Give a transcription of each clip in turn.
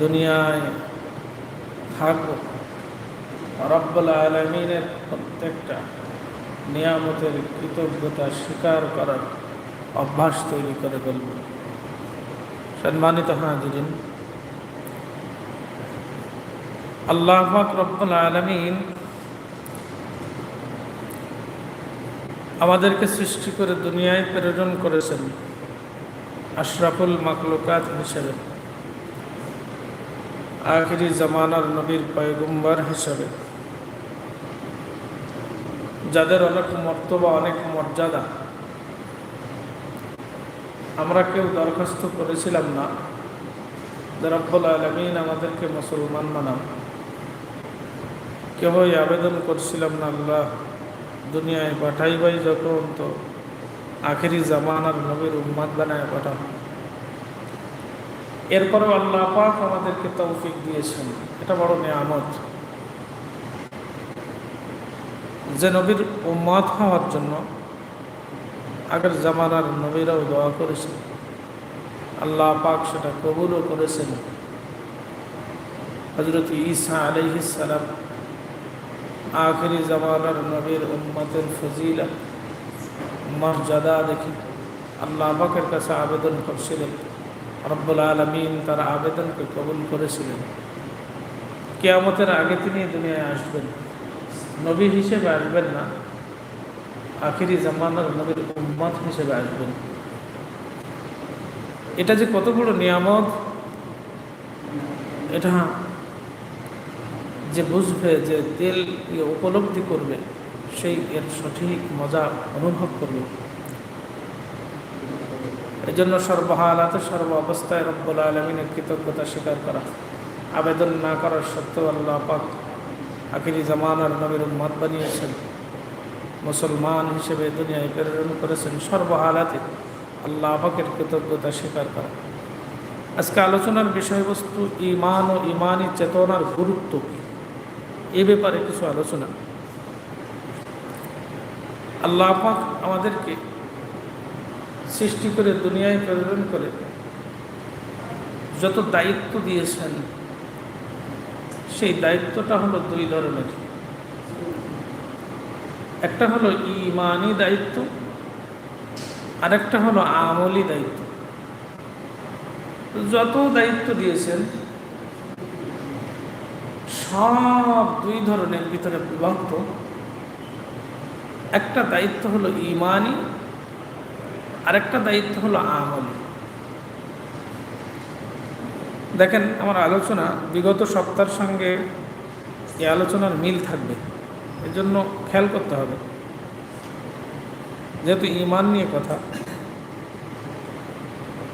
দুনিয়ায় থাকব। রব্বুল আলমিনের প্রত্যেকটা নিয়ামতের কৃতজ্ঞতা স্বীকার করার অভ্যাস তৈরি করে ফেলব সম্মানিত হাজিরিন, আল্লাহ রব্বুল আলমিন আমাদেরকে সৃষ্টি করে দুনিয়ায় প্রেরণ করেছেন আশরাফুল মাকলুকাত হিসেবে। আখিরি জামানার নবীর পয়গম্বর হিসাবে। যাদের অনেক মর্তবা, অনেক মর্যাদা। আমরা কেউ দরখাস্ত করেছিলাম না। রব্বুল আলমিন আমাদেরকে মুসলমান মানাম কেউই আবেদন করছিলাম না, আল্লাহ দুনিয়ায় পাঠাইবাই যখন তো আখেরি জামানার নবীর উম্মাদ বানায় পাঠান। এরপরেও আল্লাহ পাক আমাদেরকে তৌফিক দিয়েছেন। এটা বড় নিয়ামত। যে নবীর উম্মাদ হওয়ার জন্য আগের জামানার নবীরাও দোয়া করেছেন। আল্লাহ পাক সেটা কবুলও করেছেন। হজরত ঈসা আলহিসাল্লাম আখেরি জামানার নবীর উম্মতের ফজিলা মর্যাদা দেখি আল্লাহ পাকের কাছে আবেদন করছিলেন। রব্বুল আলমিন তার আবেদনকে কবুল করেছিলেন। কেয়ামতের আগে তিনি দুনিয়ায় আসবেন। নবী হিসেবে আসবেন না। আখিরি জামানার নবীর উম্মত হিসেবে আসবেন। এটা যে কত বড় নিয়ামত, এটা যে বুঝবে, যে তেল উপলব্ধি করবে, সেই এর সঠিক মজা অনুভব করবে। এই জন্য সর্বহালাতে সর্ব অবস্থায় রব্বুল আলমিনের কৃতজ্ঞতা স্বীকার করা। আবেদন না করার সত্ত্বেও আল্লাহ পাক আখিরি জামানার নবীর উম্মত বানিয়েছেন। মুসলমান হিসেবে দুনিয়ায় প্রেরণ করেছেন সর্বহালাতে আল্লাহ পাকের কৃতজ্ঞতা স্বীকার করা। আজকে আলোচনার বিষয়বস্তু ইমান ও ইমানি চেতনার গুরুত্ব এ ব্যাপারে কিছু আলোচনা। আল্লাহ পাক আমাদেরকে সৃষ্টি করে দুনিয়ায় প্রেরণ করে। যত দায়িত্ব দিয়েছেন, সেই দায়িত্বটা হলো দুই ধরনের। একটা হলো ইমানি দায়িত্ব, আরেকটা হলো আমলি দায়িত্ব। যত দায়িত্ব দিয়েছেন, সব দুই ধরনের ভিতরে বিভক্ত। একটা দায়িত্ব হলো ইমানি আরেকটা দায়িত্ব হলো আমলি। দেখেন, আমার আলোচনা বিগত সপ্তাহের সঙ্গে এই আলোচনার মিল থাকবে। এর জন্য খেয়াল করতে হবে। যেহেতু ইমান নিয়ে কথা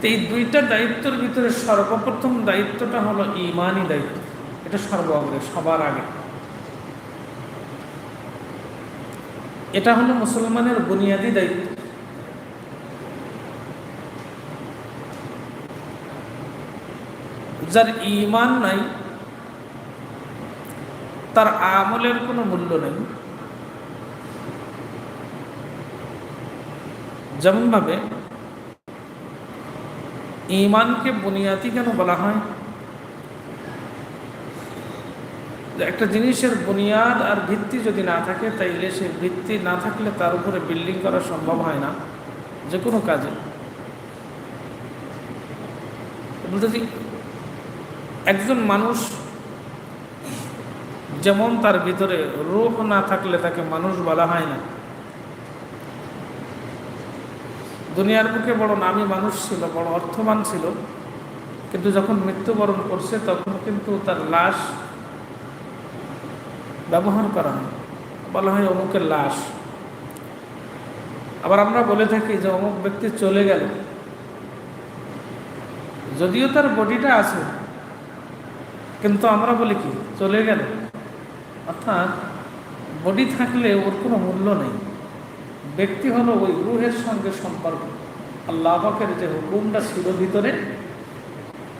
এই দুইটা দায়িত্বের ভিতরে সর্বপ্রথম দায়িত্বটা হলো ইমানই দায়িত্ব। এটা সর্বগ্রে সবার আগে। এটা হলো মুসলমানের বুনিয়াদী দায়িত্ব। যার ইমান নাই, তার আমলের কোনো মূল্য নেই। যেমনভাবে ইমানকে বুনিয়াদি কেন বলা হয়? একটা জিনিসের বুনিয়াদ আর ভিত্তি যদি না থাকে, তাইলে সে ভিত্তি না থাকলে তার উপরে বিল্ডিং করা সম্ভব হয় না, যে কোনো কাজে। একজন মানুষ যেমন তার ভিতরে রোগ না থাকলে তাকে মানুষ বলা হয় না। দুনিয়ার বুকে বড় নামী মানুষ ছিল, বড় অর্থবান ছিল, কিন্তু যখন মৃত্যুবরণ করছে তখন কিন্তু তার লাশ ব্যবহার করা হয়, বলা হয় অমুকের লাশ। আবার আমরা বলে থাকি যে অমুক ব্যক্তি চলে গেল, যদিও তার বডিটা আছে কিন্তু আমরা বলি কি, চলে গেল। অর্থাৎ বডি থাকলে ওর কোনো মূল্য নেই। ব্যক্তি হলো ওই রুহের সঙ্গে সম্পর্ক। আল্লাহ পাকের যে হুকুমটা ছিল ভিতরে,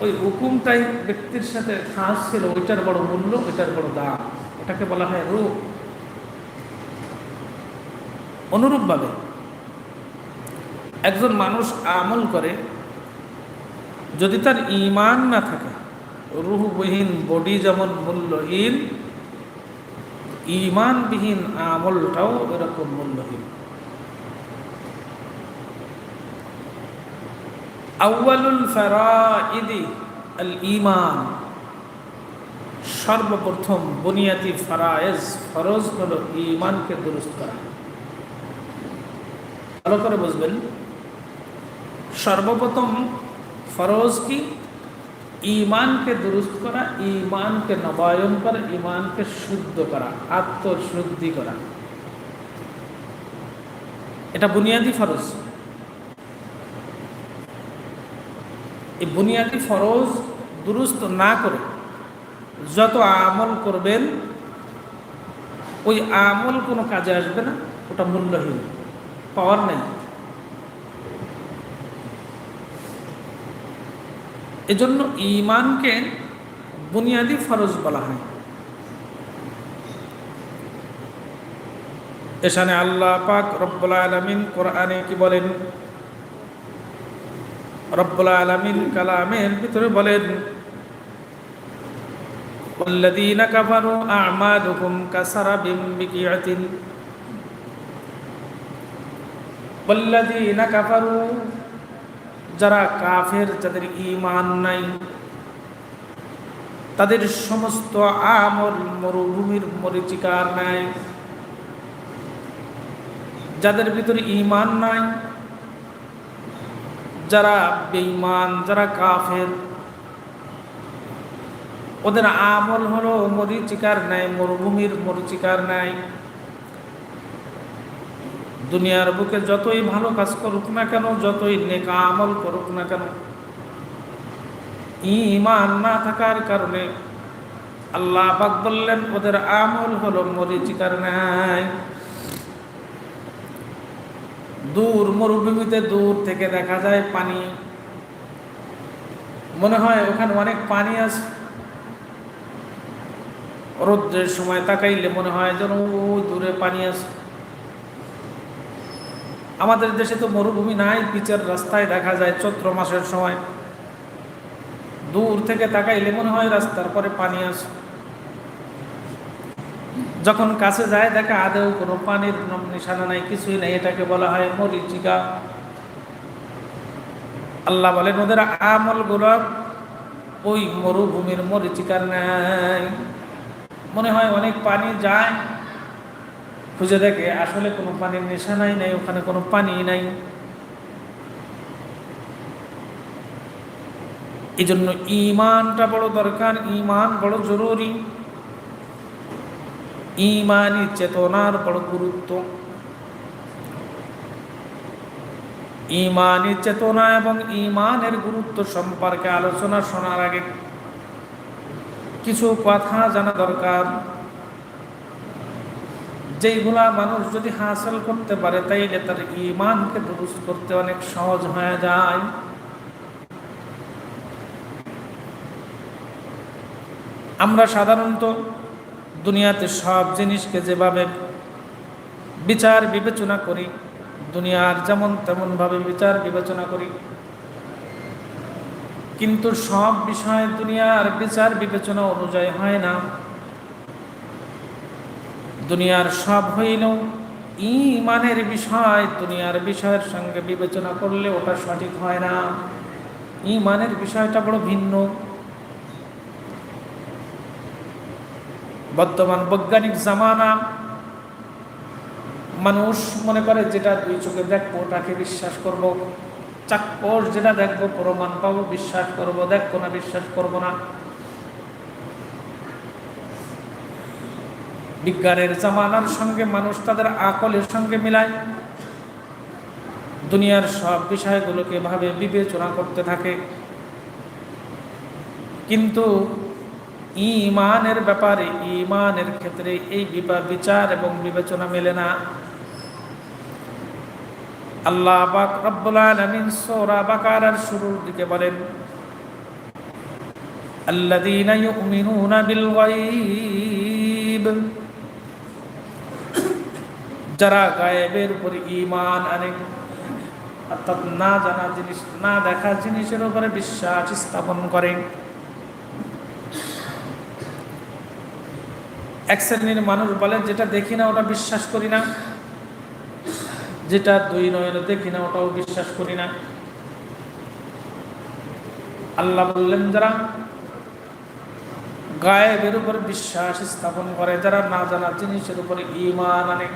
ওই হুকুমটাই ব্যক্তির সাথে খাস ছিল, ওইটার বড় মূল্য, ওইটার বড় দাম। এটাকে বলা হয় রূপ অনুরূপভাবে একজন মানুষ আমল করে, যদি তার ইমান না থাকে রুহবিহীন বডি যেমন মূল্যহীন ইমানবিহীন আমলটাও এরকম মূল্যহীন। আউয়ালুল ফারাইদি আল ইমান সর্বপ্রথম বুনিয়াদি ফারায়েজ ফরজ হলো ইমানকে দুরুস্ত করা। ভালো করে বুঝবেন। সর্বপ্রথম ফরজ কি? ইমানকে দুরুস্ত করা, ইমানকে নবায়ন করা, ইমানকে শুদ্ধ করা, আত্মশুদ্ধি করা। এটা বুনিয়াদি ফরজ। এই বুনিয়াদি ফরজ দুরুস্ত না করে যত আমল করবেন, ওই আমল কোনো কাজে আসবে না, ওটা মূল্যহীন, পাওয়ার নেই। এজন্য ইমানকে বুনিয়াদি ফরজ বলা হয় এখানে আল্লাহ পাক রব্বুল আলমিন কোরআনে কি বলেন রব্বুল আলমিন কালামের ভিতরে বলেন والذين كفروا أعمالهم كسرب بقيعة والذين كفروا যারা কাফের, যাদের ইমান নাই, তাদের সমস্ত আমল মরুভূমির মরিচিকার নাই যাদের ভিতরে ইমান নাই, যারা বেঈমান, যারা কাফের, ওদের আমল হলো মরিচিকার নাই মরুভূমির মরিচিকার নাই দুনিয়ার বুকে যতই ভালো কাজ করুক না কেন, যতই নেকা আমল করুক না কেন ইমান না থাকার কারণে আল্লাহ পাক বললেন, ওদের আমল হলো মরিচিকার নাই দূর মরুভূমিতে দূর থেকে দেখা যায় পানি। মনে হয় ওখানে অনেক পানি আছে। রৌদ্রের সময় তাকাইলে মনে হয় যেন ওই দূরে পানি আছে। আমাদের দেশে তো মরুভূমি নাই, পিচের রাস্তায় দেখা যায় চৈত্র মাসের সময়। দূর থেকে তাকাইলে মনে হয় রাস্তার পরে পানি আছে। যখন কাছে যায়, দেখা আদেও কোনো পানির নিশানা নাই, কিছুই নাই। এটাকে বলা হয় মরিচিকা। আল্লাহ বলেন, ওদের আমল গোলাপ ওই মরুভূমির মরিচিকার নাই। মনে হয় অনেক পানি যায়। খুঁজে দেখে আসলে কোনো পানির নিশানাই নাই, ওখানে কোনো পানি নাই। এই জন্য ইমানটা বড় দরকার ইমান বড় জরুরি। ইমানি চেতনার বড় গুরুত্ব। ইমানি চেতনা এবং ইমানের গুরুত্ব সম্পর্কে আলোচনা শোনার আগে কিছু কথা জানা দরকার। যেইগুলা মানুষ যদি হাসিল করতে পারে, তাইলে তার ইমানকে দুরুস্ত করতে অনেক সহজ হয়ে যায়। আমরা সাধারণত দুনিয়াতে সব জিনিসকে যেভাবে বিচার বিবেচনা করি, দুনিয়ার যেমন তেমনভাবে বিচার বিবেচনা করি। কিন্তু সব বিষয় দুনিয়ার বিচার বিবেচনা অনুযায়ী হয় না। দুনিয়ার সব হইলেও ইমানের বিষয়, দুনিয়ার বিষয়ের সঙ্গে বিবেচনা করলে ওটা সঠিক হয় না। ইমানের বিষয়টা বড় ভিন্ন। বর্তমান বৈজ্ঞানিক জামানা, মানুষ মনে করে যেটা দুই চোখে দেখব তাকে বিশ্বাস করব। চাক্ষুষ যেটা দেখব, প্রমাণ পাবো, বিশ্বাস করব, দেখব না, বিশ্বাস করব না। বিজ্ঞানের জামানার সঙ্গে মানুষ তাদের আকলের সঙ্গে মিলায়। দুনিয়ার সব বিষয়গুলোকে ভাবে বিবেচনা করতে থাকে। কিন্তু ইমানের ব্যাপারে, ইমানের ক্ষেত্রে এই বিচার এবং বিবেচনা মেলে না। আল্লাহ পাক রব্বুল সূরা শুরুর দিকে বলেন ইউমিনুনা বিল গায়ব। যারা গায়েবের উপরে ইমান আনে, অর্থাৎ না জানা জিনিস, না দেখা জিনিসের উপরে বিশ্বাস স্থাপন করে। এক শ্রেণির মানুষ বলে, যেটা দেখি না ওটা বিশ্বাস করি না। যেটা দুই নয়নে দেখি না ওটাও বিশ্বাস করি না। আল্লাহ বললেন, যারা গায়েবের উপর বিশ্বাস স্থাপন করে, যারা না জানা জিনিসের উপরে ইমান আনে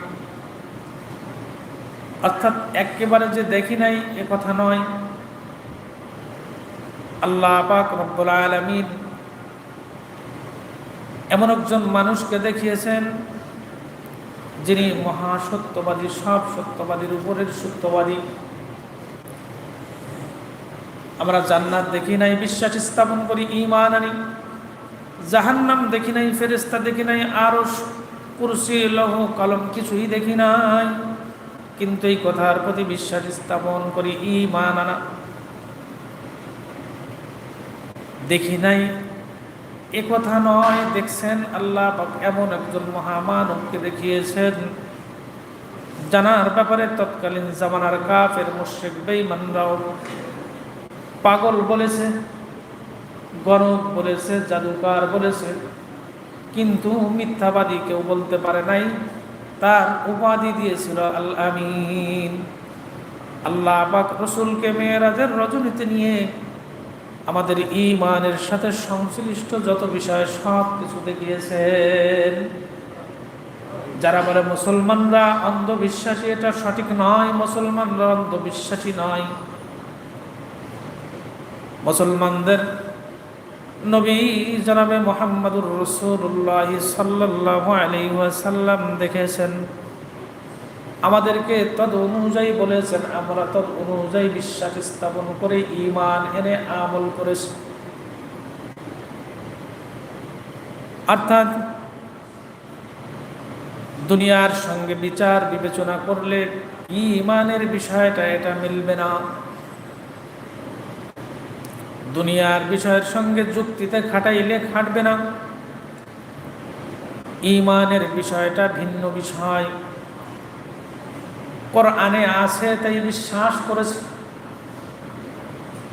অর্থাৎ একেবারে যে দেখি নাই, এ কথা নয়। আল্লাহ পাক রব্বুল আলমিন এমন একজন মানুষকে দেখিয়েছেন, যিনি মহাসত্যবাদী, সব সত্যবাদীর উপরের সত্যবাদী। আমরা জান্নাত দেখি নাই, বিশ্বাস স্থাপন করি ইমান আনি। জাহান্নাম দেখি নাই ফেরেস্তা দেখি নাই আরও কুরসি, লহ, কলম কিছুই দেখি নাই। কিন্তু এই কথার প্রতি বিশ্বাস স্থাপন করি ইমান আনা দেখি নাই, এ কথা নয়, দেখছেন আল্লাহ এমন একজন মহামানবকে দেখিয়েছেন, জানার ব্যাপারে তৎকালীন জামানার কাফের মুশ্রিক বেঈমানরাও পাগল বলেছে গরব বলেছে, জাদুকার বলেছে, কিন্তু মিথ্যাবাদী কেউ বলতে পারে নাই। তার উপাধি দিয়েছিল আল আমিন। আল্লাহ পাক রসুলকে মেয়েরাজের রজনীতে নিয়ে আমাদের ইমানের সাথে সংশ্লিষ্ট যত বিষয় সব কিছু দেখিয়েছেন। যারা বলে মুসলমানরা অন্ধবিশ্বাসী, এটা সঠিক নয়। মুসলমানরা অন্ধবিশ্বাসী নয়। মুসলমানদের নবী জনাবে মোহাম্মদুর রসুল্লাহ সাল্লাহ আলহাসাল্লাম দেখেছেন। আমাদেরকে তদ অনুযায়ী বলেছেন, আমরা তদ অনুযায়ী বিশ্বাস স্থাপন করে ইমান এনে আমল করেছি। অর্থাৎ দুনিয়ার সঙ্গে বিচার বিবেচনা করলে ইমানের বিষয়টা এটা মিলবে না। দুনিয়ার বিষয়ের সঙ্গে যুক্তিতে খাটাইলে খাটবে না। ইমানের বিষয়টা ভিন্ন বিষয়। কোরআনে আছে তাই বিশ্বাস করেছে।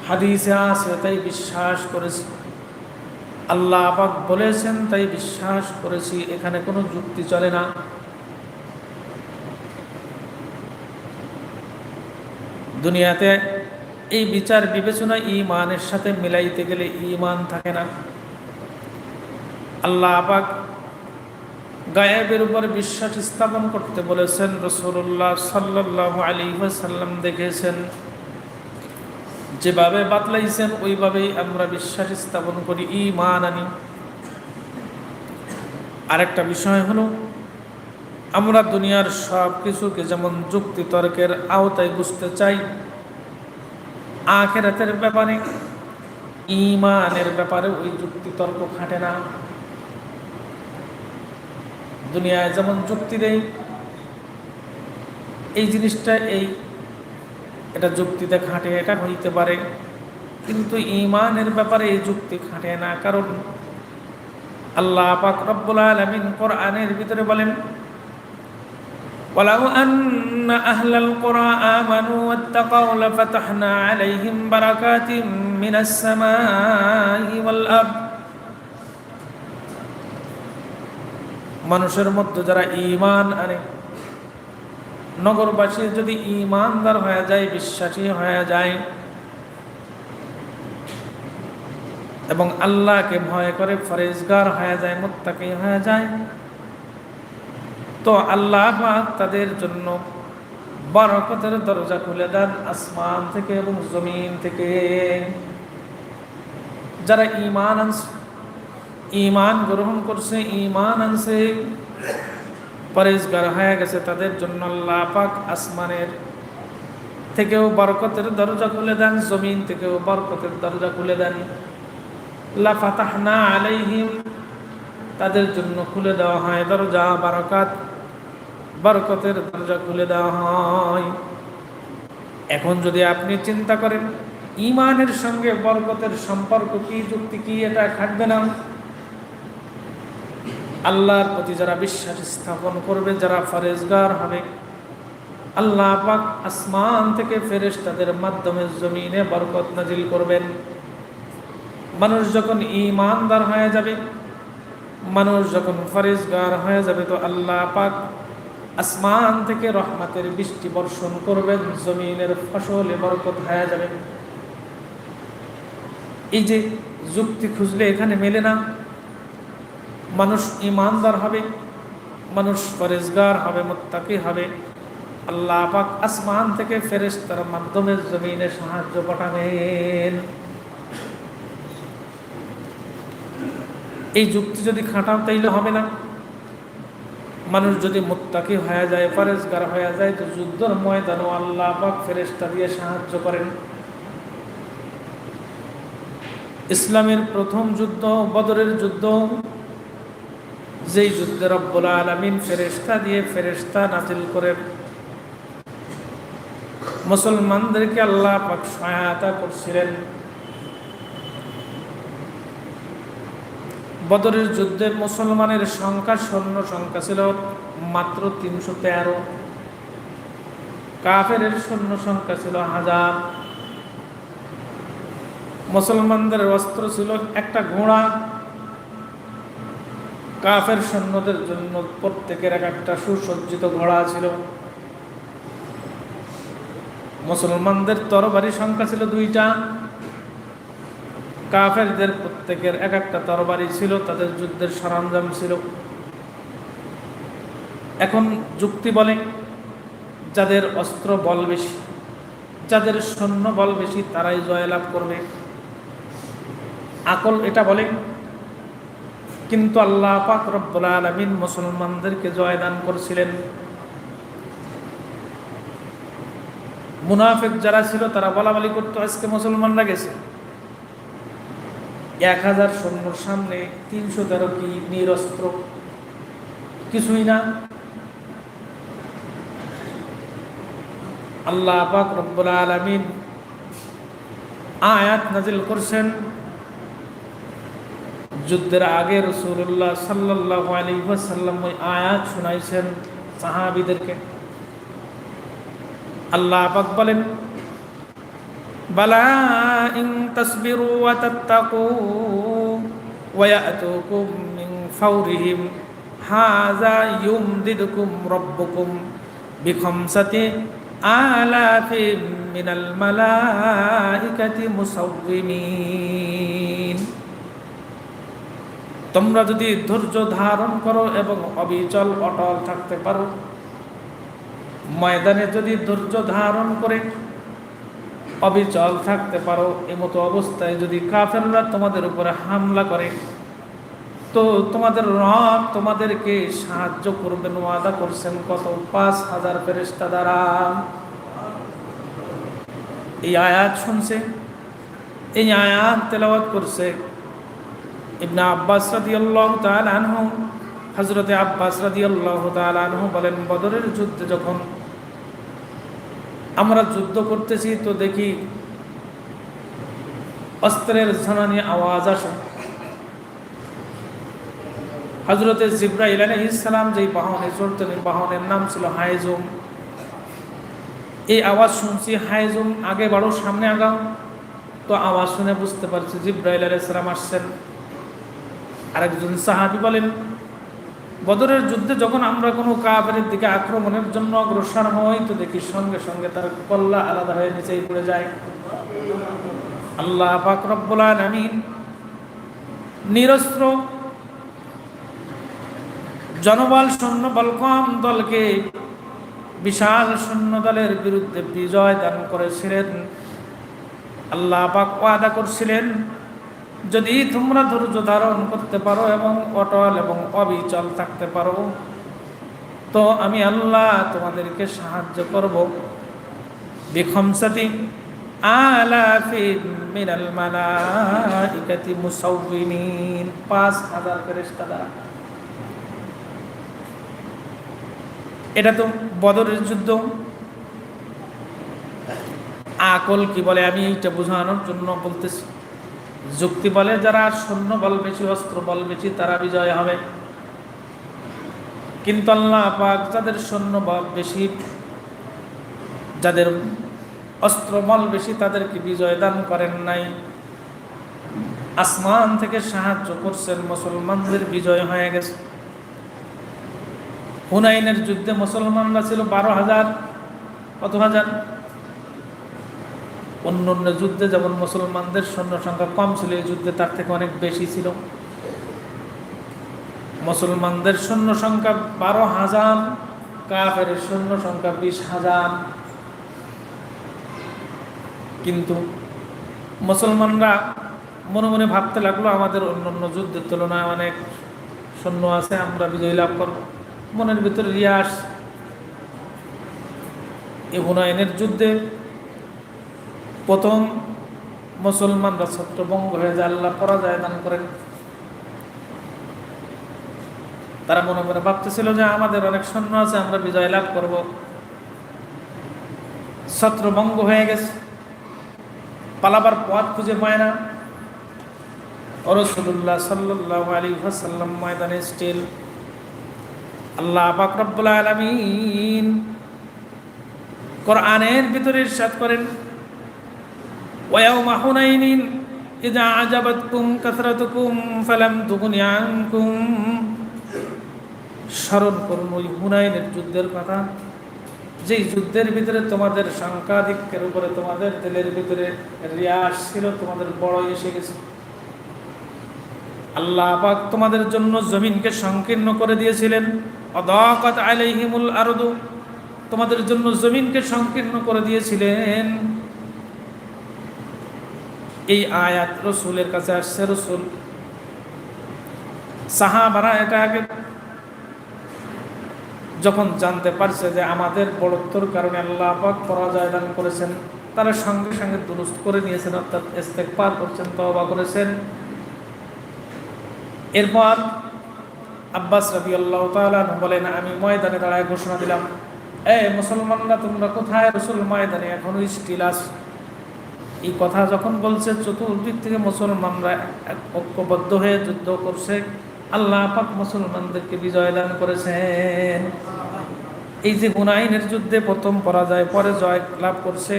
হাদিসে আছে তাই বিশ্বাস করেছি। আল্লাহ আবাক বলেছেন তাই বিশ্বাস করেছি, এখানে কোনো যুক্তি চলে না। দুনিয়াতে এই বিচার বিবেচনা ইমানের সাথে মিলাইতে গেলে ইমান থাকে না। আল্লাহ আবাক গায়েবের উপর বিশ্বাস স্থাপন করতে বলেছেন রসুল্লাহ সাল্লাহ আলী সাল্লাম দেখেছেন। যেভাবে বাতলাইছেন, ওইভাবেই আমরা বিশ্বাস স্থাপন করি, ইমান আনি। আরেকটা বিষয় হলো, আমরা দুনিয়ার সব কিছুকে যেমন যুক্তি তর্কের আওতায় বুঝতে চাই আখেরাতের ব্যাপারে ইমানের ব্যাপারে ওই যুক্তি তর্ক খাটে না। দুনিয়ায় যেমন যুক্তি দেয় এই জিনিসটা এই, এটা যুক্তিতে খাটে, এটা হইতে পারে। কিন্তু ইমানের ব্যাপারে এই যুক্তি খাটে না, কারণ আল্লাহ পাক রব্বুল আলামিন কোরআনের ভিতরে বলেন ولو أن أهل القرى آمنوا واتقوا لفتحنا عليهم بركات من السماء والأرض মানুষের মধ্যে যারা ইমান আনে নগরবাসী যদি ইমানদার হয়ে যায় বিশ্বাসী হয়ে যায় এবং আল্লাহকে ভয় করে ফরেজগার হয়ে যায় মোত্তাকি হয়ে যায় তো আল্লাহ তাদের জন্য বরকতের দরজা খুলে দেন আসমান থেকে এবং জমিন থেকে। যারা ইমান আনছে ইমান গ্রহণ করছে ইমান আনছে পরেজগার হয়ে গেছে, তাদের জন্য আল্লাহ পাক আসমানের থেকেও বরকতের দরজা খুলে দেন, জমিন থেকেও বরকতের দরজা খুলে দেন। লাফাতাহনা আলাইহিম, তাদের জন্য খুলে দেওয়া হয় দরজা বারকাত। বরকতের দরজা খুলে দেওয়া হয়। এখন যদি আপনি চিন্তা করেন, ইমানের সঙ্গে বরকতের সম্পর্ক কি, যুক্তি কি, এটা খাটবে না। আল্লাহর প্রতি যারা বিশ্বাস স্থাপন করবে, যারা ফরেজগার হবে, আল্লাহ পাক আসমান থেকে ফেরেশ তাদের মাধ্যমে জমিনে বরকত নাজিল করবেন। মানুষ যখন ইমানদার হয়ে যাবে, মানুষ যখন ফরেজগার হয়ে যাবে, তো আল্লাহ পাক আসমান থেকে রহমাতের বৃষ্টি বর্ষণ করবেন জমিনের ফসলে বরকত হয়ে যাবে। এই যে যুক্তি খুঁজলে এখানে মেলে না। মানুষ ইমানদার হবে, মানুষ ফরেজগার হবে, মোত্তাকি হবে। আল্লাহ পাক আসমান থেকে ফেরেশতার মাধ্যমে জমিনে সাহায্য পাঠাবেন। এই যুক্তি যদি খাটাও তাইলে হবে না। মানুষ যদি মোত্তাকি হয়ে যায় ফরেজগার হয়ে যায়, তো যুদ্ধর ময়দানও আল্লাহ পাক ফেরেশতা দিয়ে সাহায্য করেন। ইসলামের প্রথম যুদ্ধ, বদরের যুদ্ধ, যেই যুদ্ধে রব্বুল আলমিন ফেরেস্তা দিয়ে ফেরেস্তা নাজিল করেন মুসলমানদেরকে আল্লাহ পাক সহায়তা করছিলেন। বদরের যুদ্ধে মুসলমানের সংখ্যা, সৈন্য সংখ্যা ছিল মাত্র তিনশো তেরো। কাফের সৈন্য সংখ্যা ছিল হাজার। মুসলমানদের অস্ত্র ছিল একটা ঘোড়া। কাফের সৈন্যদের জন্য প্রত্যেকের এক একটা সুসজ্জিত ঘোড়া ছিল। মুসলমানদের তরবারি সংখ্যা ছিল দুইটা। কাফেরদের প্রত্যেকের এক একটা তরবারি ছিল, তাদের যুদ্ধের সরঞ্জাম ছিল। এখন যুক্তি বলে, যাদের অস্ত্র বল বেশি, যাদের সৈন্য বল বেশি, তারাই জয়লাভ করবে। আকল এটা বলে, কিন্তু আল্লাহ পাক রব্বুল আলমিন মুসলমানদেরকে জয়দান করছিলেন। মুনাফিক যারা ছিল, তারা বলা বলি করতো, আজকে মুসলমানরা গেছে। এক হাজার সৈন্যর সামনে তিনশো তেরো কি নিরস্ত্র? কিছুই না। আল্লাহ পাক রব্বুল আলমিন আয়াত নাজিল করছেন যুদ্ধের আগে রসুল্লাহ সাল্লাহ আলী সাল্লাম ওই আয়াত শুনাইছেন সাহাবিদেরকে। আল্লাহ পাক বলেন বালা ইন তাসবিরু ওয়া তাত্তাকু ওয়া ইয়াতুকুম মিন ফাওরিহিম। হাযা ইউমদিদুকুম রাব্বুকুম বিখামসাতি আলাফিম মিনাল তোমরা যদি ধৈর্য ধারণ করো এবং অবিচল অটল থাকতে পারো, ময়দানে যদি ধৈর্য ধারণ করে অবিচল থাকতে পারো এমতো অবস্থায় যদি কাফেররা তোমাদের উপরে হামলা করে, তো তোমাদের রব তোমাদেরকে সাহায্য করবেন, ওয়াদা করছেন কত? পাঁচ হাজার ফেরেস্তা দ্বারা। এই আয়াত শুনছে? এই আয়াত তেলাওয়াত করছে ইবনা আব্বাস রাদিয়াল্লাহু তাআলা আনহু। হযরতে আব্বাস রাদিয়াল্লাহু তাআলা আনহু বলেন, বদরের যুদ্ধে যখন আমরা যুদ্ধ করতেছি তো দেখি অস্ত্রের ঝনানি আওয়াজ আসে। হজরতে জিব্রাইল আলাইহিসসালাম যেই বাহনে চড়তেন বাহনের নাম ছিল হাইজুম। এই আওয়াজ শুনছি, হাইজুম, আগে বাড়ো, সামনে আগাও। তো আওয়াজ শুনে বুঝতে পারছি, জিব্রাইল আলাইহিসসালাম আসছেন। আরেকজন সাহাবি বলেন বদরের যুদ্ধে যখন আমরা কোনো কাফের দিকে আক্রমণের জন্য অগ্রসর হই, তো দেখি সঙ্গে সঙ্গে তার কল্লা আলাদা হয়ে নিচেই পড়ে যায়। আল্লাহ পাক রব্বুল আলামিন নিরস্ত্র জনবল সৈন্যবল কম দলকে বিশাল সৈন্য দলের বিরুদ্ধে বিজয় দান করেছিলেন। আল্লাহ পাক ওয়াদা করছিলেন যদি তোমরা ধৈর্য ধারণ করতে পারো এবং অটল এবং অবিচল থাকতে পারো, তো আমি আল্লাহ তোমাদেরকে সাহায্য করব। বিখমসাতি আলাফি মিনাল মালাইকাতি মুসাউবিমিন পাঁচ হাজার ফেরেশতা এটা তো বদরের যুদ্ধ। আকল কি বলে? আমি এইটা বোঝানোর জন্য বলতেছি। যুক্তি বলে, যারা সৈন্য বল বেশি, অস্ত্র বল বেশি, তারা বিজয় হবে। কিন্তু আল্লাহ পাক যাদের সৈন্য বল বেশি, যাদের অস্ত্র বল বেশি, তাদেরকে বিজয় দান করেন নাই। আসমান থেকে সাহায্য করছেন মুসলমানদের বিজয় হয়ে গেছে। হুনাইনের যুদ্ধে মুসলমানরা ছিল বারো হাজার, কত হাজার? অন্য অন্য যুদ্ধে, যেমন মুসলমানদের সৈন্য সংখ্যা কম ছিল, এই যুদ্ধে তার থেকে অনেক বেশি ছিল। মুসলমানদের সৈন্য সংখ্যা বারো হাজার, কাফের সৈন্য সংখ্যা বিশ হাজার। কিন্তু মুসলমানরা মনে মনে ভাবতে লাগল, আমাদের অন্য অন্য যুদ্ধের তুলনায় অনেক সৈন্য আছে, আমরা বিজয় লাভ করব। মনের ভিতরে রিয়াস এ হুনায়নের যুদ্ধে প্রথম মুসলমানরা ছত্রভঙ্গ হয়ে যায়, আল্লাহ পরাজয় দান করেন। তারা মনে মনে ভাবতেছিল যে আমাদের অনেক সৈন্য আছে, আমরা বিজয় লাভ করব। ছত্রভঙ্গ হয়ে গেছে। পালাবার পথ খুঁজে পায় না। রসুল্লাহ সাল্লাহ আলী সাল্লাম ময়দানে স্টিল আল্লাহ পাক রব্বুল আলামিন কোরআনের ভিতরে ইরশাদ করেন। ওয়াউমা হুনাইনিন ইযা আজাবাতকুম কাসরাতুকুম ফালাম তুগনি আনকুম স্মরণ করুন ওই হুনাইনের যুদ্ধের কথা। যেই যুদ্ধের ভিতরে তোমাদের সংখ্যাধিক্যের উপরে, তোমাদের দিলের ভিতরে রিয়াস ছিল তোমাদের বড় এসে গেছে। আল্লাহ পাক তোমাদের জন্য জমিনকে সংকীর্ণ করে দিয়েছিলেন। অদকাত আলাইহিমুল আরদু। তোমাদের জন্য জমিনকে সংকীর্ণ করে দিয়েছিলেন। এই আয়াত রসুলের কাছে আসছে, রসুল। সাহাবারা এটা আগে যখন জানতে পারছে যে আমাদের বড়ত্বর কারণে আল্লাহ পাক পরাজয় দান করেছেন, তারা সঙ্গে সঙ্গে দুরুস্ত করে নিয়েছেন, অর্থাৎ ইস্তেকবার করছেন তবা করেছেন। এরপর আব্বাস রবি আল্লাহ বলেন, আমি ময়দানে দাঁড়ায় ঘোষণা দিলাম, এ মুসলমানরা তোমরা কোথায়? রসুল ময়দানে এখনও স্টিল আস এই কথা যখন বলছে, চতুর্দিক থেকে মুসলমানরা ঐক্যবদ্ধ হয়ে যুদ্ধ করছে। আল্লাহ পাক মুসলমানদেরকে বিজয় দান করেছেন। এই যে হুনাইনের যুদ্ধে প্রথম পরাজয়, পরে জয় লাভ করছে,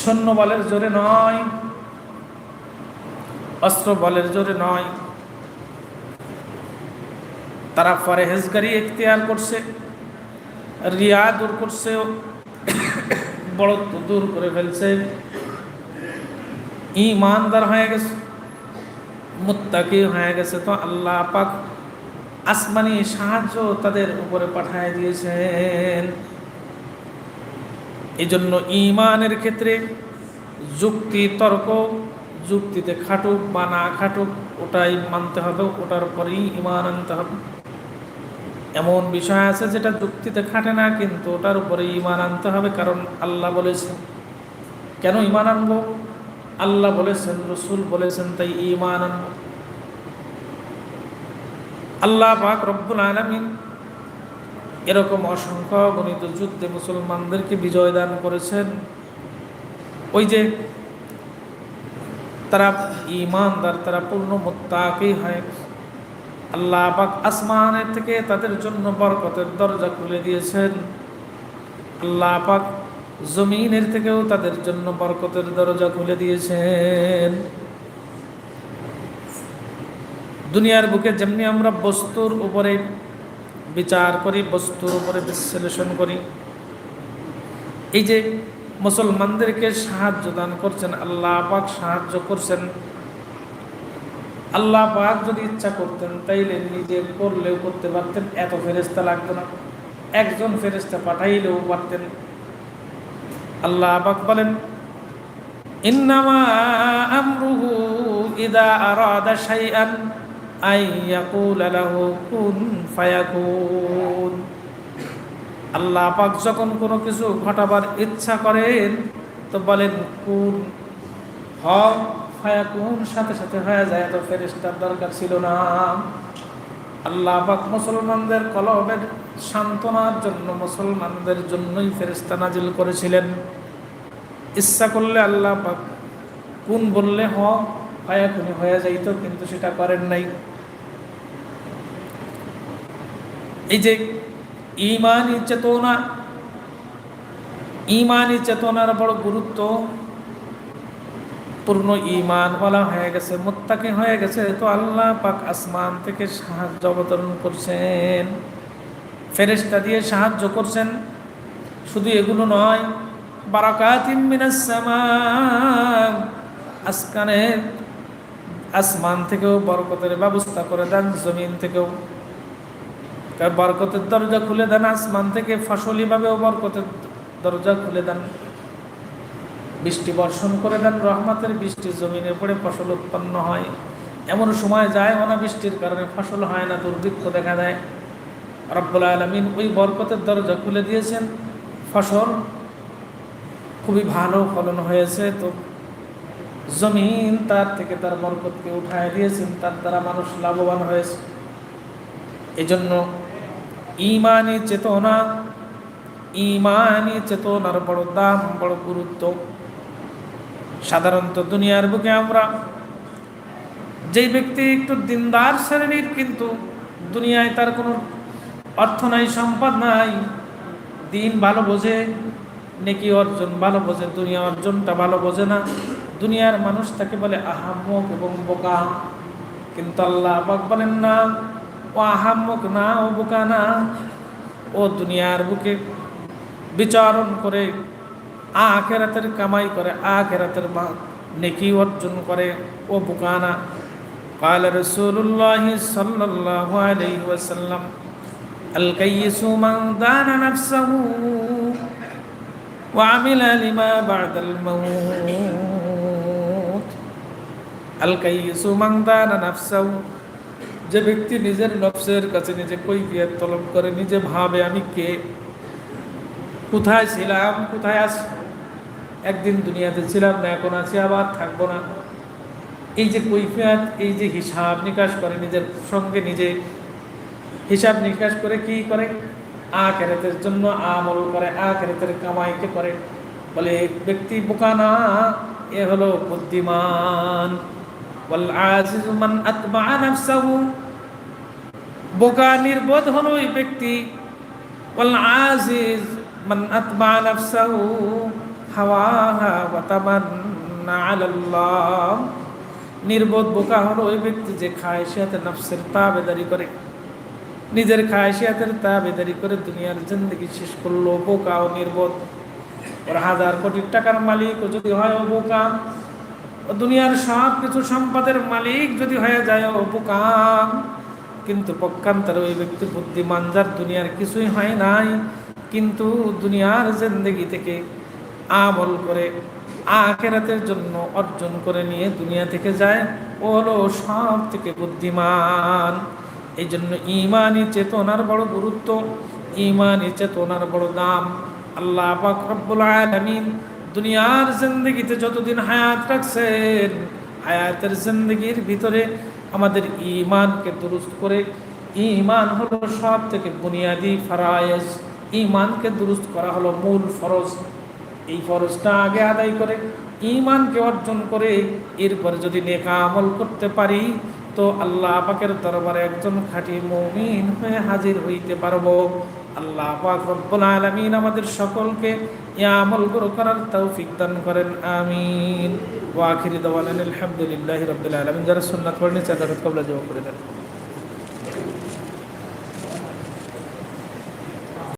সৈন্য বলের জোরে নয়, অস্ত্র বলের জোরে নয়। তারা ফরেহেজগারি এখতিয়ার করছে, রিয়া দূর করছে বড়ত্ব দূর করে ফেলছে। ইমানদার হয়ে গেছে, মুত্তাকি হয়ে গেছে। তো আল্লাহ পাক আসমানি সাহায্য তাদের উপরে পাঠায় দিয়েছেন। এই জন্য ইমানের ক্ষেত্রে যুক্তি তর্ক, যুক্তিতে খাটুক বা না খাটুক, ওটাই মানতে হবে, ওটার পরেই ইমান আনতে হবে। এমন বিষয় আছে যেটা যুক্তিতে খাটে না, কিন্তু ওটার উপরে ইমান আনতে হবে, কারণ আল্লাহ বলেছেন। কেন ইমান আনব? আল্লাহ বলেছেন, রসুল বলেছেন, তাই ইমান আনব। আল্লাহ পাক রব্বুল আলমিন এরকম অসংখ্য গণিত যুদ্ধে মুসলমানদেরকে বিজয় দান করেছেন। ওই যে তারা ইমানদার তারা পূর্ণ মোত্তাকেই হয়। আল্লাহ পাক আসমানের থেকে তাদের জন্য বরকতের দরজা খুলে দিয়েছেন। আল্লাহ পাক জমিনের থেকেও তাদের জন্য বরকতের দরজা খুলে দিয়েছেন। দুনিয়ার বুকে যেমনি আমরা বস্তুর উপরে বিচার করি, বস্তুর উপরে বিশ্লেষণ করি, এই যে মুসলমানদেরকে সাহায্য দান করছেন, আল্লাহ পাক সাহায্য করছেন আল্লাহ পাক যদি ইচ্ছা করতেন, তাইলে নিজে করলেও করতে পারতেন, এত ফেরেস্তা লাগতো না। একজন ফেরেস্তা পাঠাইলেও পারতেন। আল্লাহ পাক বলেন, ইন্নামা আমরুহু ইদা আরাদা শাইআন আই ইয়াকুল লাহু কুন ফায়াকুন। আল্লাহ পাক যখন কোনো কিছু ঘটাবার ইচ্ছা করেন, তো বলেন, কুন হ ফায়াকুন সাথে সাথে হয়ে যায়, এত ফেরেস্তার দরকার ছিল না। আল্লাহ পাক মুসলমানদের কলবের সান্ত্বনার জন্য মুসলমানদের জন্যই ফেরেস্তা নাজিল করেছিলেন। ইচ্ছা করলে আল্লাহ পাক কোন বললে, হ ফায়াকুনি হয়ে যাইত, কিন্তু সেটা করেন নাই। এই যে ইমানি চেতনা ইমানি চেতনার বড় গুরুত্ব পূর্ণ ইমান বলা হয়ে গেছে, মোত্তাকি হয়ে গেছে, তো আল্লাহ পাক আসমান থেকে সাহায্য অবতরণ করছেন। ফেরেস্তা দিয়ে সাহায্য করছেন। শুধু এগুলো নয় বারাকাতিম মিনাস সামা আসকানের আসমান থেকেও বরকতের ব্যবস্থা করে দেন, জমিন থেকেও। বরকতের দরজা খুলে দেন, আসমান থেকে ফসলিভাবেও বরকতের দরজা খুলে দেন। বৃষ্টি বর্ষণ করে দেন, রহমতের বৃষ্টি জমিনে পড়ে ফসল উৎপন্ন হয়। এমন সময় যায় অনাবৃষ্টির কারণে ফসল হয় না, দুর্ভিক্ষ দেখা দেয়। রব্বুল আলমিন ওই বরকতের দরজা খুলে দিয়েছেন। ফসল খুবই ভালো ফলন হয়েছে, তো জমিন তার থেকে তার বরকতকে উঠায় দিয়েছেন, তার দ্বারা মানুষ লাভবান হয়েছে। এজন্য ইমানি চেতনা, ইমানি চেতনার বড় দাম, বড় গুরুত্ব। সাধারণত দুনিয়ার বুকে আমরা, যেই ব্যক্তি একটু দিনদার শ্রেণির কিন্তু দুনিয়ায় তার কোনো অর্থ নাই, সম্পদ নাই, দিন ভালো বোঝে, নেকি অর্জন ভালো বোঝে, দুনিয়া অর্জনটা ভালো বোঝে না। দুনিয়ার মানুষ তাকে বলে আহাম্মক এবং বোকা। কিন্তু আল্লাহ পাক বলেন, না, ও আহাম্মক না, ও বোকা না। ও দুনিয়ার বুকে বিচারণ করে আখেরাতের কামাই করে আখেরাতের নেকি অর্জন করে ও বোকানা قال رسول الله صلى الله عليه وسلم الكيس من دان نفسه وعمل لما بعد الموت الكيس من دان نفسه যে ব্যক্তি নিজের নফসের কাছে নিজে কৈফিয়ত তলব করে নিজে ভাবে আমি কে কোথায় ছিলাম কোথায় আছি একদিন দুনিয়াতে ছিলাম না, এখন আছি আবার থাকব না। এই যে কৈফিয়াত, এই যে হিসাব নিকাশ করে নিজের সঙ্গে নিজে হিসাব নিকাশ করে কি করে? আখেরাতের জন্য আমল করে, আখেরাতের কামাইকে করে। বলে, ব্যক্তি বোকা না, এ হলো বুদ্ধিমান। বল মান বোকা নির্বোধ হলো ব্যক্তি। বল আজিজ মান আতবা নাফসাহু। হাওয়াহা ওয়া তামান্না আলাল্লাহ। নির্বোধ বোকা হলো ওই ব্যক্তি যে খায়সিয়াতে নফসের তাবেদারি করে। নিজের খায়সিয়াতের তাবেদারি করে দুনিয়ার জিন্দগি শেষ করল বোকা ও নির্বোধ। ওর হাজার কোটি টাকার মালিক ও যদি হয় ও বোকা। দুনিয়ার সব কিছু সম্পদের মালিক যদি হয়ে যায় ও বোকা। কিন্তু পক্ষান্তরে ওই ব্যক্তি বুদ্ধিমান যার দুনিয়ার কিছুই হয় নাই, কিন্তু দুনিয়ার জিন্দগি থেকে আমল করে আখেরাতের জন্য অর্জন করে নিয়ে দুনিয়া থেকে যায়, ও হলো সব থেকে বুদ্ধিমান। এই জন্য ইমানি চেতনার বড় গুরুত্ব, ইমানি চেতনার বড় দাম। আল্লাহ রব্বুল আলামিন দুনিয়ার জিন্দগিতে যতদিন হায়াত রাখছেন, হায়াতের জিন্দগির ভিতরে আমাদের ইমানকে দুরুস্ত করে ইমান হলো সব থেকে বুনিয়াদি ফারায়েজ। ইমানকে দুরুস্ত করা হলো মূল ফরজ। এই ফরজটা আগে আদায় করে ইমানকে অর্জন করে এরপরে যদি নেকা আমল করতে পারি, তো আল্লাহ পাকের দরবারে একজন খাঁটি মমিন হয়ে হাজির হইতে পারব। আল্লাহ পাক রব্বুল আলামিন আমাদের সকলকে ইয়া আমলগুলো করার তৌফিক দান করেন, আমিন। ওয়া আখিরি দাওয়ানা আলহামদুলিল্লাহি রাব্বিল আলামিন। যারা সুন্নাত পড়েন চাদর কবলা জবাব করে দেন।